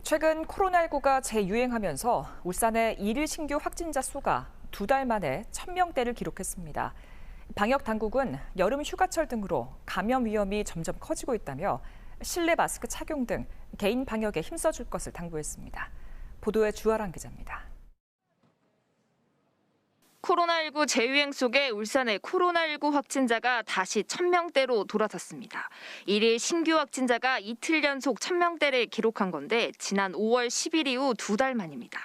최근 코로나19가 재유행하면서 울산의 일일 신규 확진자 수가 두 달 만에 1000명대를 기록했습니다. 방역 당국은 여름 휴가철 등으로 감염 위험이 점점 커지고 있다며 실내 마스크 착용 등 개인 방역에 힘써줄 것을 당부했습니다. 보도에 주아랑 기자입니다. 코로나19 재유행 속에 울산의 코로나19 확진자가 다시 1000명대로 돌아섰습니다. 일일 신규 확진자가 이틀 연속 1000명대를 기록한 건데 지난 5월 10일 이후 두 달 만입니다.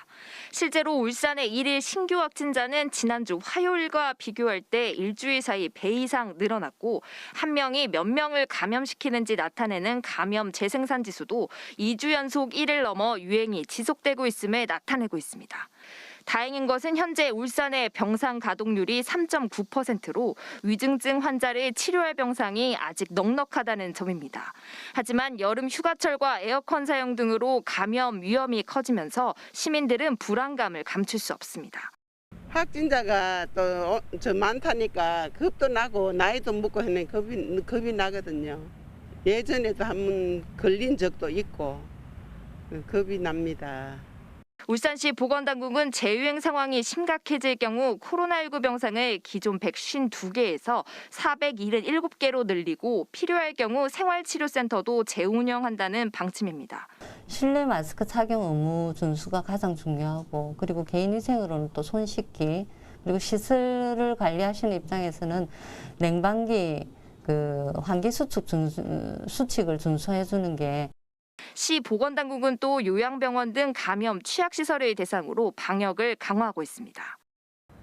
실제로 울산의 일일 신규 확진자는 지난주 화요일과 비교할 때 일주일 사이 배 이상 늘어났고 한 명이 몇 명을 감염시키는지 나타내는 감염 재생산 지수도 2주 연속 1을 넘어 유행이 지속되고 있음을 나타내고 있습니다. 다행인 것은 현재 울산의 병상 가동률이 3.9%로 위중증 환자를 치료할 병상이 아직 넉넉하다는 점입니다. 하지만 여름 휴가철과 에어컨 사용 등으로 감염 위험이 커지면서 시민들은 불안감을 감출 수 없습니다. 확진자가 또 저 많다니까 겁도 나고 나이도 먹고 했네 겁이 겁이 나거든요. 예전에도 한 번 걸린 적도 있고 어, 겁이 납니다. 울산시 보건당국은 재유행 상황이 심각해질 경우 코로나19 병상을 기존 152개에서 477개로 늘리고 필요할 경우 생활치료센터도 재운영한다는 방침입니다. 실내 마스크 착용 의무 준수가 가장 중요하고 그리고 개인 위생으로는 또 손 씻기 그리고 시설을 관리하시는 입장에서는 냉방기 그 환기 수축 준, 수칙을 준수해 주는 게 시 보건당국은 또 요양병원 등 감염 취약시설을 대상으로 방역을 강화하고 있습니다.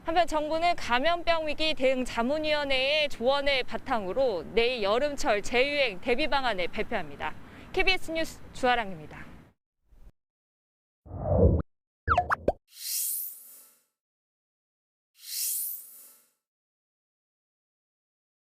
한편 정부는 감염병 위기 대응 자문위원회의 조언을 바탕으로 내일 여름철 재유행 대비 방안을 발표합니다. KBS 뉴스 주아랑입니다.